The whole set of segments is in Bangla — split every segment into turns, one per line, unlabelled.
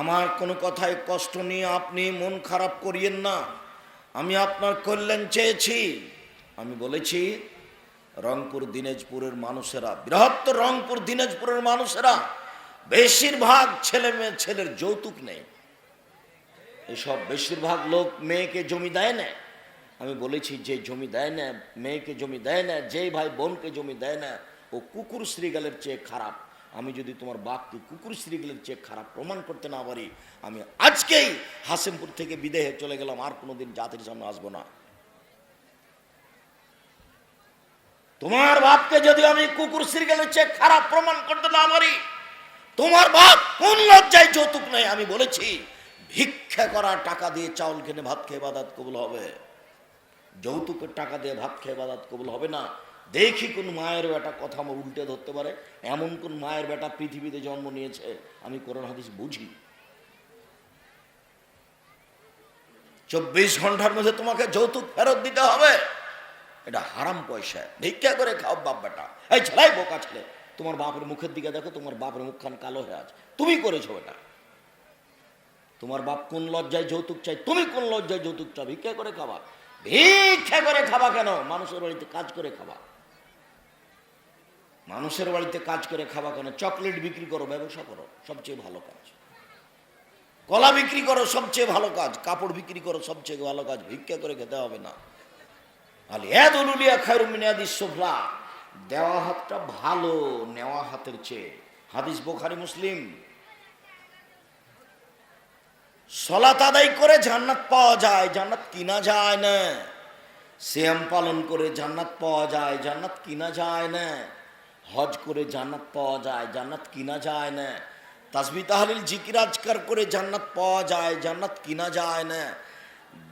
আমার কোনো কথায় কষ্ট নিয়ে আপনি মন খারাপ করিয়েন না। আমি আপনার কল্যাণ চেয়েছি। আমি বলেছি, রংপুর, দিনাজপুরের মানুষেরা, বৃহত্তর রংপুর, দিনাজপুরের মানুষেরা, বেশিরভাগ ছেলে মেয়ে, ছেলের যৌতুক নেই এসব বেশিরভাগ লোক মেয়েকে জমি দেয় না। আমি বলেছি, যে জমি দেয় না, মেয়েকে জমি দেয় না যে ভাই বোনকে জমি দেয় না, ও কুকুর শ্রীগালের চেয়ে খারাপ। আমি যদি তোমার বাপকে কুকুর শ্রীগালের চেয়ে খারাপ প্রমাণ করতে না পারি, আমি আজকেই হাসিমপুর থেকে বিদেহে চলে গেলাম, আর কোনোদিন জাতির সামনে আসব না। তোমার বাপকে যদি আমি কুকুর শ্রীগালের চেয়ে খারাপ প্রমাণ করতে না পারি, তোমার বাপ কোন লজ্জায় যৌতুক নেই আমি বলেছি, ভিক্ষা করা টাকা দিয়ে চাউল কিনে ভাত খেয়ে বাদাত কবুল হবে। যৌতুকের টাকা দিয়ে ভাত খেয়ে বাদাত কবুল হবে না। দেখি কোন মায়ের বেটা কথা আমার উল্টে ধরতে পারে। এমন কোন মায়ের বেটা পৃথিবীতে জন্ম নিয়েছে, আমি কোরআন হাদিস বুঝি। চব্বিশ ঘণ্টার মধ্যে তোমাকে যৌতুক ফেরত দিতে হবে। এটা হারাম পয়সা। ভিক্ষা করে খাও বাপ বেটা। এই ছেলাই বোকা ছেলে। তোমার বাপের মুখের দিকে দেখো, তোমার বাপের মুখখান কালো হয়ে আছে। তুমি করেছ এটা। তোমার বাপ কোন লজ্জায় যৌতুক চাই তুমি কোন লজ্জায় যৌতুক চাও? ভিক্ষা করে খাবা। ভিক্ষা করে খাবা কেন? মানুষের বাড়িতে কাজ করে খাবা। মানুষের বাড়িতে কাজ করে খাওয়া কেন চকলেট বিক্রি করো, ব্যবসা করো, সবচেয়ে ভালো কাজ। কলা বিক্রি করো, সবচেয়ে ভালো কাজ, কাপড় বিক্রি করো, সবচেয়ে ভালো কাজ, ভিক্ষা করে খেতে হবে না। আলি খায়রুমিনাদি সোফলা। দেওয়া হাতটা ভালো, নেওয়া হাতের চেয়ে। হাদিস বোখারি, মুসলিম। সলাত আদায় করে জান্নাত পাওয়া যায়, জান্নাত কিনা যায় না। শ্যাম পালন করে জান্নাত পাওয়া যায়, জান্নাত কিনা যায় না। হজ করে জান্নাত পাওয়া যায়, জান্নাত কিনা যায় না। তাসবি তাহলিল জিকিরাজকার করে জান্নাত পাওয়া যায়, জান্নাত কিনা যায় না।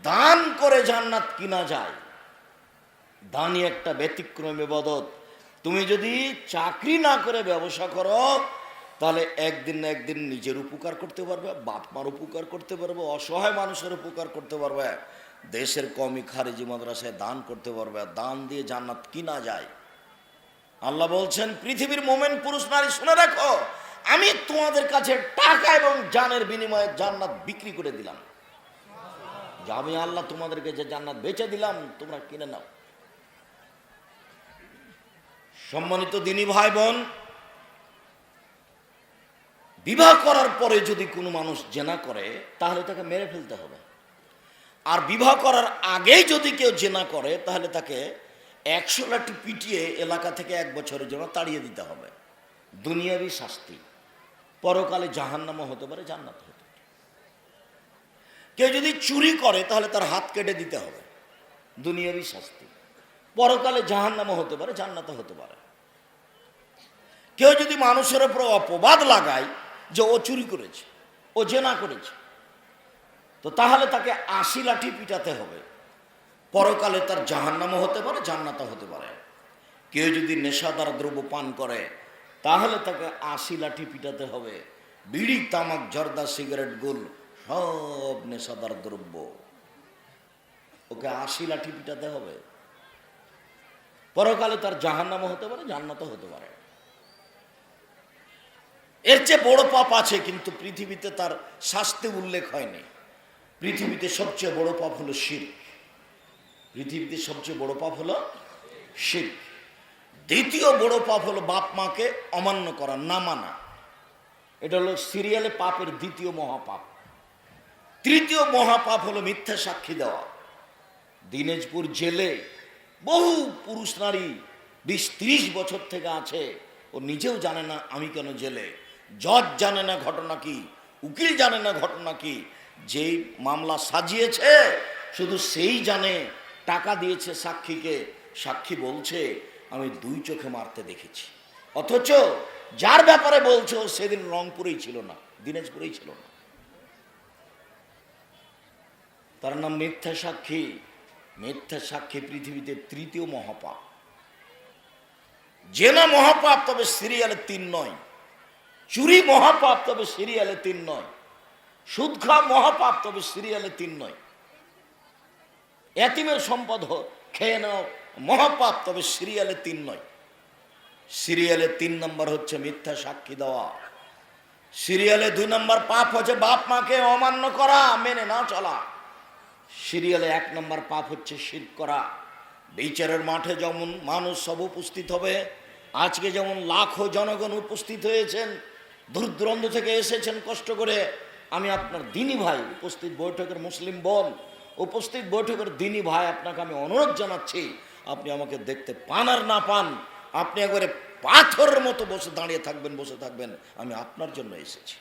দান করে জান্নাত কিনা যায়। দানই একটা ব্যতিক্রম এবাদত তুমি যদি চাকরি না করে ব্যবসা করো, তাহলে একদিন না একদিন নিজের উপকার করতে পারবে বাপ মার উপকার করতে পারবে, অসহায় মানুষের উপকার করতে পারবে। দেশের কমি খারিজি মাদ্রাসায় দান করতে পারবে দান দিয়ে জান্নাত কিনা যায়। আল্লাহ বলছেন, পৃথিবীর মোমেন পুরুষ নারী, শুনে রাখো, আমি তোমাদের কাছে টাকা এবং জানের বিনিময়ে জান্নাত বিক্রি করে দিলাম। আমি আল্লাহ তোমাদেরকে যে জান্নাত বেচে দিলাম, তোমরা কিনে নাও। সম্মানিত দিনী ভাই বোন, বিবাহ করার পরে যদি কোনো মানুষ জেনা করে, তাহলে তাকে মেরে ফেলতে হবে। আর বিবাহ করার আগেই যদি কেউ জেনা করে, তাহলে তাকে একশো লাঠি পিটিয়ে এলাকা থেকে এক বছরের জন্য তাড়িয়ে দিতে হবে। দুনিয়াবি শাস্তি। পরকালে জাহান্নামও হতে পারে, জান্নাত হতে পারে। কেউ যদি চুরি করে, তাহলে তার হাত কেটে দিতে হবে। দুনিয়াবি শাস্তি। পরকালে জাহান্নামও হতে পারে জান্নাত হতে পারে। কেউ যদি মানুষের উপর অপবাদ লাগায় যে ও চুরি করেছে, ও জেনা করেছে, তো তাহলে তাকে আশি লাঠি পিটাতে হবে। পরকালে তার জাহান্নামও হতে পারে জান্নাত হতে পারে। কেউ যদি নেশাদার দ্রব্য পান করে, তাহলে তাকে আশি লাঠি পিটাতে হবে। বিড়ি, তামাক, জর্দা, সিগারেট, গুল, সব নেশাদার দ্রব্য। ওকে আশি লাঠি পিটাতে হবে। পরকালে তার জাহান্নামও হতে পারে, জান্নাতও হতে পারে। এর চেয়ে বড় পাপ আছে, কিন্তু পৃথিবীতে তার শাস্তি উল্লেখ হয়নি। পৃথিবীতে সবচেয়ে বড় পাপ হলো শির। পৃথিবীতে সবচেয়ে বড় পাপ হলো শির। দ্বিতীয় বড় পাপ হলো বাপ মাকে অমান্য করা, না মানা। এটা হলো সিরিয়ালে পাপের দ্বিতীয় মহাপাপ। তৃতীয় মহাপাপ হলো মিথ্যা সাক্ষী দেওয়া। দিনাজপুর জেলে বহু পুরুষ নারী বিশ ত্রিশ বছর থেকে আছে, ও নিজেও জানে না আমি কেন জেলে। জজ জানে না ঘটনা কি, উকিল জানে না ঘটনা কি। যেই মামলা সাজিয়েছে, শুধু সেই জানে টাকা দিয়েছে সাক্ষীকে, সাক্ষী বলছে, আমি দুই চোখে মারতে দেখেছি। অথচ যার ব্যাপারে বলছে সেদিন রংপুরেই ছিল না, দিনাজপুরেই ছিল না। তার নাম মিথ্যা সাক্ষী। মিথ্যা সাক্ষী পৃথিবীতে তৃতীয় মহাপাপ। জেনা মহাপাপ, তবে সিরিয়ালে তিন নয়। চুরি মহাপাপ, তবে সিরিয়ালে তিন নয়। সুদ মহাপাপ, তবে সিরিয়ালে তিন নয়। এতিমের সম্পদ হ- খেয়ে নাও। মহাপাপ, তবে সিরিয়ালে তিন নয়। সিরিয়ালে তিন নম্বর হচ্ছে মিথ্যা সাক্ষী দেওয়া। সিরিয়ালে দুই নম্বর পাপ হচ্ছে বাপ মাকে অমান্য করা, মেনে না চলা। সিরিয়ালে এক নম্বর পাপ হচ্ছে শির করা। বিচারের মাঠে যেমন মানুষ সব উপস্থিত হবে, আজকে যেমন লাখো জনগণ উপস্থিত হয়েছেন দূর দূরান্ত থেকে এসেছেন কষ্ট করে, আমি আপনার দিনী ভাই উপস্থিত বৈঠকের মুসলিম বোন উপস্থিত বৈঠকের দিনী ভাই, আপনাকে আমি অনুরোধ জানাচ্ছি, আপনি আমাকে দেখতে পান আর না পান, আপনি একবারে পাথরের মতো বসে দাঁড়িয়ে থাকবেন, বসে থাকবেন, আমি আপনার জন্য এসেছি।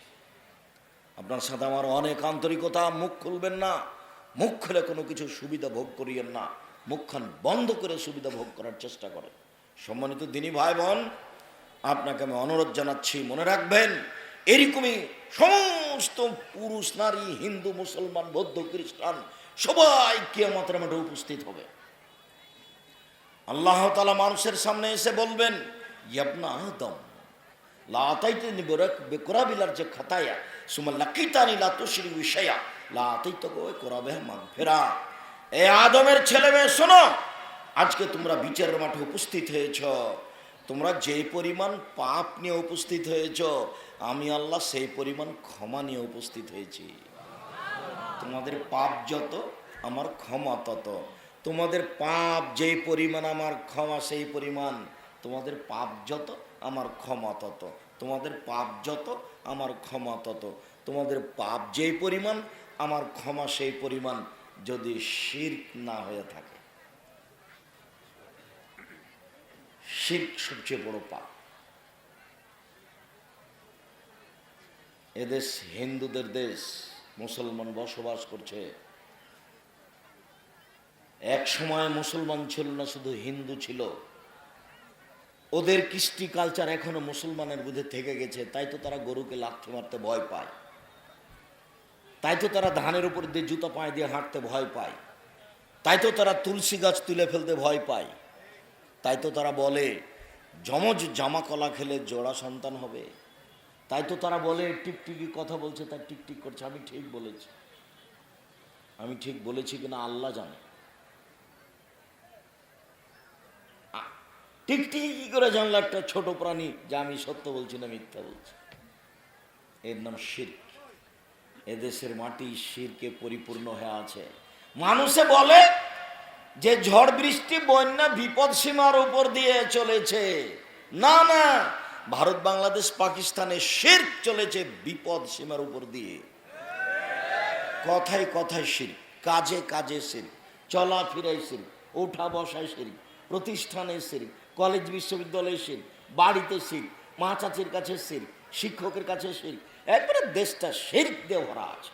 আপনার সাথে আমার অনেক আন্তরিকতা, মুখ খুলবেন না, মুখ খুলে কোনো কিছু সুবিধা ভোগ করিয়েন না, মুখখান বন্ধ করে সুবিধা ভোগ করার চেষ্টা করেন। সম্মানিত দিনী ভাই বোন, আপনাকে আমি অনুরোধ জানাচ্ছি, মনে রাখবেন, এরকমই সমস্ত পুরুষ, নারী, হিন্দু, মুসলমান, বৌদ্ধ, খ্রিস্টান সবাই কিয়ামতের মাঠে উপস্থিত হবে। আল্লাহ তালা মানুষের সামনে এসে বলবেন, ইয়াবনা আদম, লা আতাইতানি বিরাক, বিকরাবিলার যে খাতায়া সুমা লাকিতানি কোরাবে মাগফিরা। এ আদমের ছেলে মেয়ে, শোনো, আজকে তোমরা বিচারের মাঠে উপস্থিত হয়েছ। তোমরা যে পরিমাণ পাপ নিয়ে উপস্থিত হয়েছ, আমি আল্লাহ সেই পরিমাণ ক্ষমা নিয়ে উপস্থিত হয়েছি। তোমাদের পাপ যত, আমার ক্ষমা তত। তোমাদের পাপ যেই পরিমাণ আমার ক্ষমা, সেই পরিমাণ তোমাদের পাপ যত, আমার ক্ষমা তত। তোমাদের পাপ যত, আমার ক্ষমা তত। তোমাদের পাপ যেই পরিমাণ, আমার ক্ষমা সেই পরিমাণ যদি শির্ক না হয়ে থাকে। শির্ক সবচেয়ে বড় পাপ। এদেশ হিন্দুদের দেশ মুসলমান বসবাস করছে। এক সময় মুসলমান ছিল না, শুধু হিন্দু ছিল। ওদের কৃষ্টি কালচার এখনও মুসলমানের বুঝে থেকে গেছে, তাই তো তারা গরুকে লাথি মারতে ভয় পায়। তাই তো তারা ধানের উপর দিয়ে জুতো পায়ে দিয়ে হাঁটতে ভয় পায়। তাই তো তারা তুলসী গাছ তুলে ফেলতে ভয় পায়। তাই তো তারা বলে যমজ জামা কলা খেলে জোড়া সন্তান হবে। তাই তো তারা বলে, টিকটিকি কথা বলছে তার টিকটিক করছে। আমি ঠিক বলেছি। আমি ঠিক বলেছি কিনা আল্লাহ জানে। টিকটিকি করে জানলো একটা ছোট প্রাণী, যে আমি সত্য বলছি না মিথ্যা বলছি। এর নাম শির্ক। এদেশের মাটি শিরকে পরিপূর্ণ হয়ে আছে। মানুষে বলে যে ঝড় বৃষ্টি, বন্যা বিপদ সীমার উপর দিয়ে চলেছে। না না ভারত, বাংলাদেশ, পাকিস্তানে শির চলেছে বিপদ সীমার উপর দিয়ে। কথায় কথায় শির কাজে কাজে শির চলাফেরায় শির ওঠা বসায় শির প্রতিষ্ঠানে শির কলেজ বিশ্ববিদ্যালয়ে শির বাড়িতে শির মা চাচির কাছে শির শিক্ষকের কাছে শির একবারে দেশটা শির দিয়ে ভরা আছে।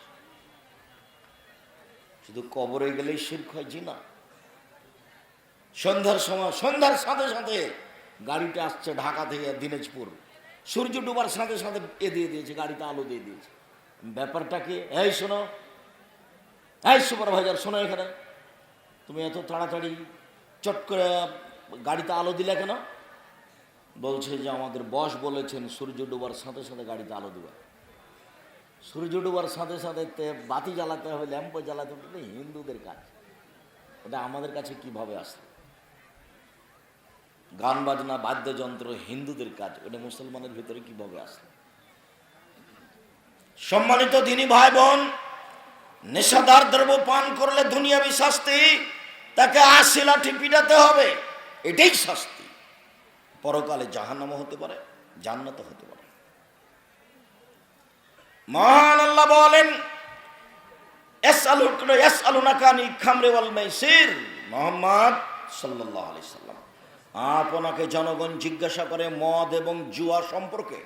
শুধু কবরে গেলেই শির হয় জি না সন্ধ্যার সময়, সন্ধ্যার সাথে সাথে গাড়িটা আসছে ঢাকা থেকে দিনাজপুর। সূর্য ডুবার সাথে সাথে এ দিয়ে দিয়েছে, গাড়িতে আলো দিয়ে দিয়েছে। ব্যাপারটা কি? এই শোনো, এই সুপারভাইজার, শোনো এখানে। তুমি এত তাড়াতাড়ি চট করে গাড়িতে আলো দিলে কেন? বলছে যে আমাদের বস বলেছেন, সূর্য ডুবার সাথে সাথে গাড়িতে আলো দেবে। সূর্য ডুবার সাথে সাথে বাতি জ্বালাতে হবে, ল্যাম্প জ্বালাতে হবে হিন্দুদের কাজ। এটা আমাদের কাছে কীভাবে আসলো? গান বাজনা, বাদ্যযন্ত্র, হিন্দুদের কাজ ওটা মুসলমানের ভিতরে কীভাবে আসলো সম্মানিত দিনী ভাই বোন নেশাদার দ্রব্য পান করলে দুনিয়াবি শাস্তি, তাকে আশি লাঠি পিটাতে হবে, এটাই শাস্তি। পরকালে জাহান্নামও হতে পারে, জান্নাতও হতে পারে। মহান আল্লাহ বলেন এস আলু এস আলু নাকানি খামরে মোহাম্মদ সাল্লাল্লাহু আলাইহি সাল্লাম। আপনাকে জনগণ জিজ্ঞাসা করে মদ এবং জুয়া সম্পর্কে।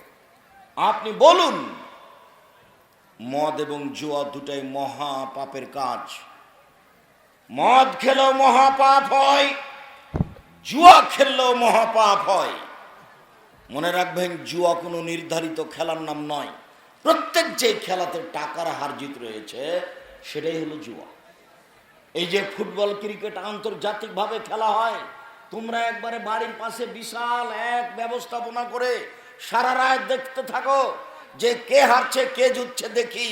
আপনি বলুন, মদ এবং জুয়া দুটাই মহা পাপের কাজ। মদ খেলেও মহাপাপ হয়, জুয়া খেললেও মহাপাপ হয়। মনে রাখবেন, জুয়া কোনো নির্ধারিত খেলার নাম নয়। প্রত্যেক যে খেলাতে টাকার হার জিত রয়েছে, সেটাই হলো জুয়া। এই যে ফুটবল, ক্রিকেট আন্তর্জাতিকভাবে খেলা হয় তোমরা একবারে বাড়ির পাশে বিশাল এক ব্যবস্থাপনা করে সারা রাত দেখতে থাকো যে কে হারছে, কে জিতছে দেখি।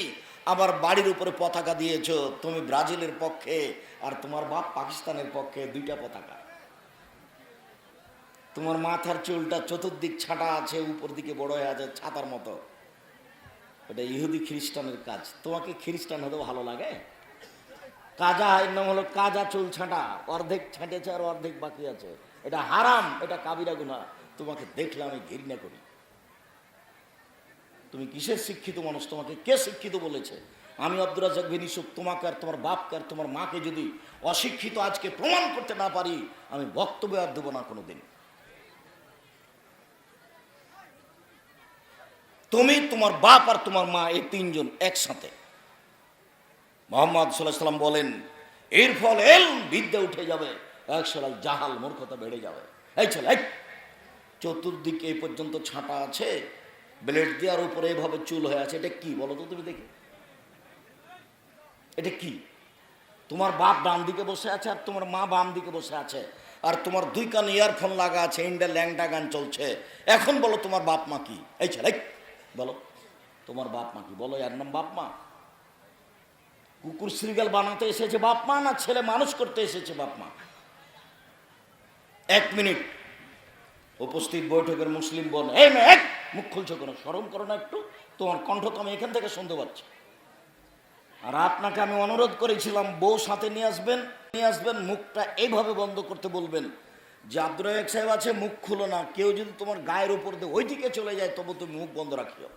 আবার বাড়ির উপরে পতাকা দিয়েছ, তুমি ব্রাজিলের পক্ষে আর তোমার বাপ পাকিস্তানের পক্ষে দুইটা পতাকা। তোমার মাথার চুলটা চতুর্দিক ছাটা আছে, উপর দিকে বড় হয়ে আছে ছাতার মতো। এটা ইহুদি খ্রিস্টানের কাজ। তোমাকে খ্রিস্টান হতে ভালো লাগে? কাজা, এর নাম হলো কাজা চুল ছাঁটা। অর্ধেক ছাঁটেছে আর অর্ধেক বাকি আছে। এটা হারাম, এটা কাবিরা গুনা তোমাকে দেখলে আমি ঘৃণা করি। তুমি কিসের শিক্ষিত মানুষ? তোমাকে কে শিক্ষিত বলেছে? আমি আব্দুর রাজাক বিন তোমাকে আর তোমার বাপকে আর তোমার মাকে যদি অশিক্ষিত আজকে প্রমাণ করতে না পারি, আমি বক্তব্য আর দেবো না কোনোদিন। তুমি, তোমার বাপ আর তোমার মা, এই তিনজন একসাথে। মোহাম্মদ সাল্লাম বলেন, এর ফল এল বিদ্যা উঠে যাবে একশাল জাহাল মূর্খতা বেড়ে যাবে। এই ছেলে, এই! চতুর্দিকে এই পর্যন্ত ছাঁটা আছে, ব্লেড দেওয়ার উপরে এভাবে চুল হয়ে আছে, এটা কি বলো তো তুমি দেখি। এটা কি? তোমার বাপ ডান দিকে বসে আছে আর তোমার মা বাম দিকে বসে আছে, আর তোমার দুই কান ইয়ারফোন লাগা আছে ইন্ডিয়া ল্যাংটা গান চলছে। এখন বলো তোমার বাপ মা কি? এই ছেলে বলো, তোমার বাপ মা কি? বলো, এর নাম বাপ মা? কুকুর শ্রীগাল বানাতে এসেছে, বাপ মা না ছেলে মানুষ করতে এসেছে, বাপ মা? এক মিনিট। উপস্থিত বৈঠকের মুসলিম বোন এই মেয়ে এক! মুখ খুলছো কেন? সরম করো না একটু। তোমার কণ্ঠ তো আমি এখান থেকে শুনতে পাচ্ছি। আর আপনাকে আমি অনুরোধ করেছিলাম, বউ সাথে নিয়ে আসবেন নিয়ে আসবেন, মুখটা এইভাবে বন্ধ করতে বলবেন। যে আব্দুর সাহেব আছে, মুখ খুলো না। কেউ যদি তোমার গায়ের উপর দিয়ে ওই দিকে চলে যায়, তবু তুমি মুখ বন্ধ রাখিও।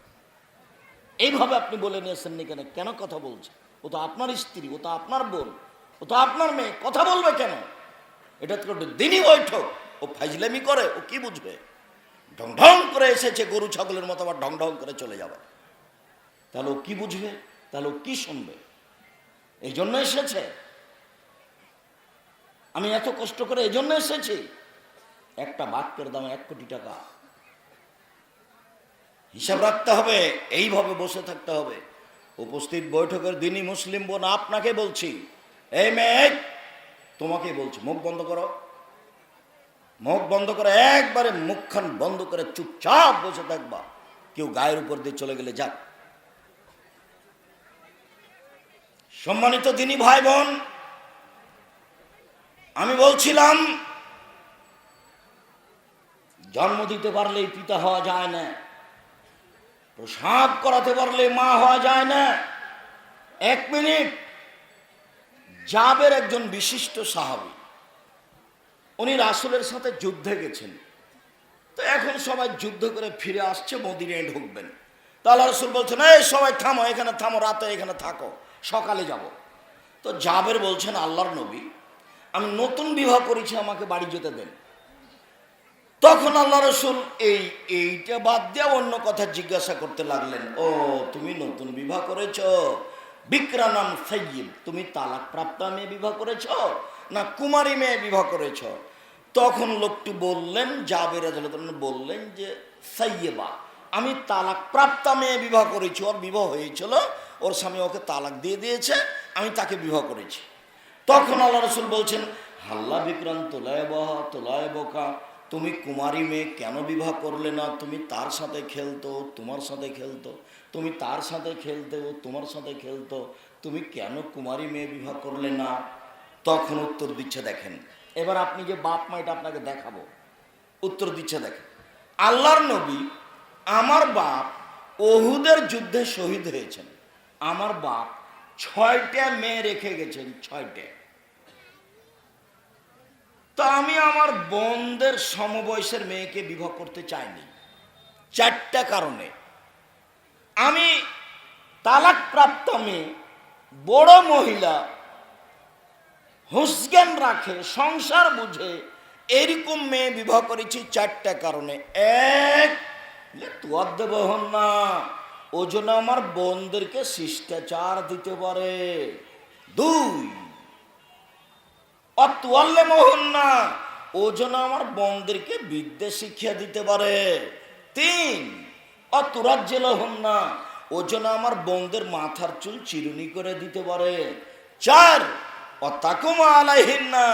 এইভাবে আপনি বলে নিয়েছেন নি কেন? কেন কথা বলছে ও তো আপনার স্ত্রী, ও তো আপনার বোন, ও তো আপনার মেয়ে, কথা বলবে কেন? এটা তো একটা দিনই বৈঠক, ও ফাইজলামি করে, ও কি বুঝবে? ঢং ঢং করে এসেছে গরু ছাগলের মতো, আবার ঢং ঢং করে চলে যাবে। তাহলে ও কি বুঝবে? তাহলে ও কি শুনবে? এই জন্য এসেছে। আমি এত কষ্ট করে এই জন্য এসেছি। একটা বাক্যের দাম এক কোটি টাকা। হিসাব রাখতে হবে, এইভাবে বসে থাকতে হবে। উপস্থিত বৈঠকের দিনই মুসলিম বোন আপনাকে বলছি। এই মেয়ে, তোমাকে বলছি, মুখ বন্ধ করো। মুখ বন্ধ করে একবারে মুখখান বন্ধ করে চুপচাপ বসে থাকবা। কেউ গায়ের উপর দিয়ে চলে গেলে যাক। সম্মানিত দিনী ভাই বোন, আমি বলছিলাম, জন্ম দিতে পারলেই পিতা হওয়া যায় না। প্রসাব করাতে পারলে মা হওয়া যায় না। এক মিনিট। জাবের একজন বিশিষ্ট সাহাবি, উনি রাসুলের সাথে যুদ্ধে গেছেন। তো এখন সবাই যুদ্ধ করে ফিরে আসছে, মদিনায় ঢুকবেন। তাহলে রসুল বলছেন, এই সবাই থামো, এখানে থামো, রাতে এখানে থাকো, সকালে যাব। তো জাবের বলছেন, আল্লাহর নবী, আমি নতুন বিবাহ করেছি, আমাকে বাড়ি যেতে দেন। তখন আল্লাহ রসুল এই, এইটা বাদ দিয়ে অন্য কথা জিজ্ঞাসা করতে লাগলেন, ও, তুমি নতুন বিবাহ করেছ? বিক্রানাম সৈয়ব তুমি তালাক প্রাপ্ত মেয়ে বিবাহ করেছ? না কুমারী মেয়ে বিবাহ করেছ? তখন লোকটি বললেন, জাবের বললেন যে সাইয়েবা আমি তালাক প্রাপ্তা মেয়ে বিবাহ করেছি, ওর বিবাহ হয়েছিল, ওর স্বামী ওকে তালাক দিয়ে দিয়েছে, আমি তাকে বিবাহ করেছি। তখন আল্লাহ রসুল বলছেন, হাল্লা বিক্রান্ত তোলায় বহা, তোলায় বোকা তুমি কুমারী মেয়ে কেন বিবাহ করলে না? তুমি তার সাথে খেলতো, তোমার সাথে খেলতো, তুমি তার সাথে খেলতে ও তোমার সাথে খেলতো, তুমি কেন কুমারী মেয়ে বিবাহ করলে না? তখন উত্তর দিচ্ছে দেখেন। এবার আপনি যে বাপ মা, এটা আপনাকে দেখাবো। উত্তর দিচ্ছে দেখেন। আল্লাহর নবী আমার বাপ ওহুদের যুদ্ধে শহীদ হয়েছেন। আমার বাপ ছয়টা মেয়ে রেখে গেছেন, ছয়টা। তা আমি আমার বোনদের সমবয়সের মেয়েকে বিবাহ করতে চাইনি। চারটা কারণে। আমি তালাক প্রাপ্ত মেয়ে, বড় মহিলা হুসজ্ঞান রাখে, সংসার বুঝে এরকম মেয়ে বিবাহ করেছি চারটা কারণে। এক তুয়ার না। ও জন্য আমার বোনদেরকে শিষ্টাচার দিতে পারে। দুই অতুয়াল্লে মোহন না ও যেন আমার বোনদেরকে বিদ্যা শিক্ষা দিতে পারে। তিন অতুরাজ্যেল হন না ও যেন আমার বোনদের মাথার চুল চিরুনি করে দিতে পারে। চার, অতাকুমা আলাইহীন না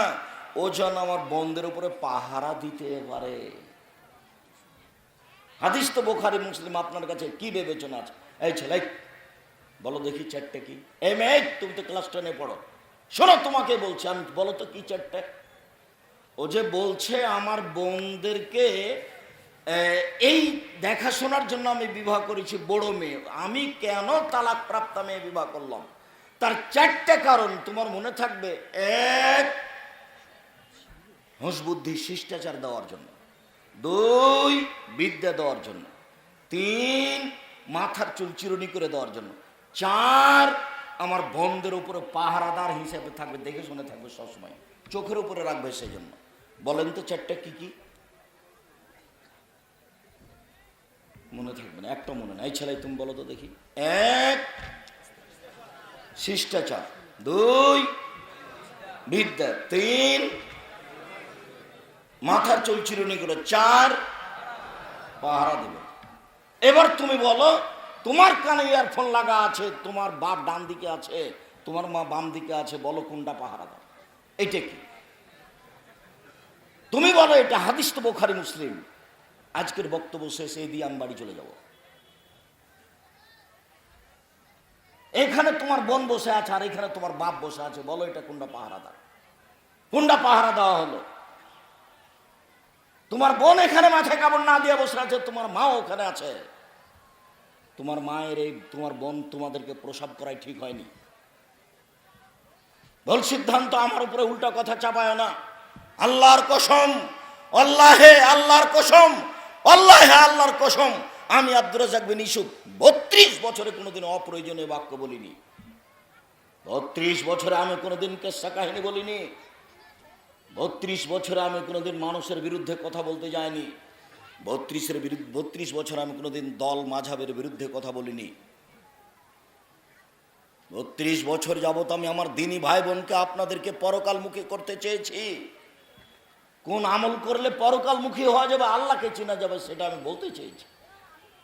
ও যেন আমার বোনদের উপরে পাহারা দিতে পারে। হাদিস তো বোখারি, মুসলিম, আপনার কাছে কি বিবেচনা আছে? এই ছেলে বলো দেখি চারটে কি? এই মেয়ে তুমি তো ক্লাস টেনে পড়ো। শোনো, তোমাকে বলছি, আমি বলো তো কি চারটে ও যে বলছে আমার বোনদেরকে এই দেখাশোনার জন্য আমি বিবাহ করেছি, বড় মেয়ে। আমি কেন তালাক প্রাপ্ত মেয়ে বিবাহ করলাম? তার চারটে কারণ তোমার মনে থাকবে? এক বুদ্ধি শিষ্টাচার দেওয়ার জন্য। দুই, বিদ্যা দেওয়ার জন্য। তিন, মাথার চুল চিরুনি করে দেওয়ার জন্য। চার আমার বন্ধের উপরে পাহারাদার হিসেবে থাকবে, দেখে শুনে থাকবে সবসময়। চোখের উপরে রাখবে সেই জন্য বলেন তো চারটা কি কি? মনে থাকবে না, একটা মনে নাই। ছেলে, তুমি বলো তো দেখি। এক, শিষ্টাচার। দুই, বিদ্যা। তিন, মাথার চুল চিরুনি করে। চার, পাহারা দেবে। এবার তুমি বলো তোমার কানে ইয়ারফোন লাগা আছে, তোমার বাপ ডান দিকে আছে, তোমার মা বাম দিকে আছে, বলো কোনটা পাহারা দাও। এটা কি? তুমি বলো এটা হাদিস তো বোখারি মুসলিম। আজকের বক্তব্য শেষ, এই দিয়ে আমি বাড়ি চলে যাব। এখানে তোমার বোন বসে আছে আর এখানে তোমার বাপ বসে আছে, বলো এটা কোনটা পাহারা দাও। কোনটা পাহারা দেওয়া হলো? তোমার বোন এখানে মাথায় কাপড় না দিয়ে বসে আছে, তোমার মাও ওখানে আছে। তোমার মায়ের এই তোমার বোন তোমাদেরকে প্রসাব করাই ঠিক হয়নি। ভুল সিদ্ধান্ত আমার উপরে উল্টা কথা চাপায় না। আল্লাহর কসম, আল্লাহে আল্লাহর কসম, আল্লাহে আল্লাহর কসম। আমি আব্দুর রাজাক বিন বত্রিশ বছরে কোনোদিন অপ্রয়োজনীয় বাক্য বলিনি। বত্রিশ বছরে আমি কোনোদিন কেসা কাহিনী বলিনি। বত্রিশ বছরে আমি কোনোদিন মানুষের বিরুদ্ধে কথা বলতে যাইনি। বত্রিশের বিরুদ্ধে, বত্রিশ বছর আমি কোনোদিন দল মাঝাবের বিরুদ্ধে কথা বলিনি। বত্রিশ বছর যাবত আমি আমার দিনী ভাই বোনকে আপনাদেরকে পরকাল পরকালমুখী করতে চেয়েছি। কোন আমল করলে পরকালমুখী হওয়া যাবে, আল্লাহকে চেনা যাবে, সেটা আমি বলতে চেয়েছি।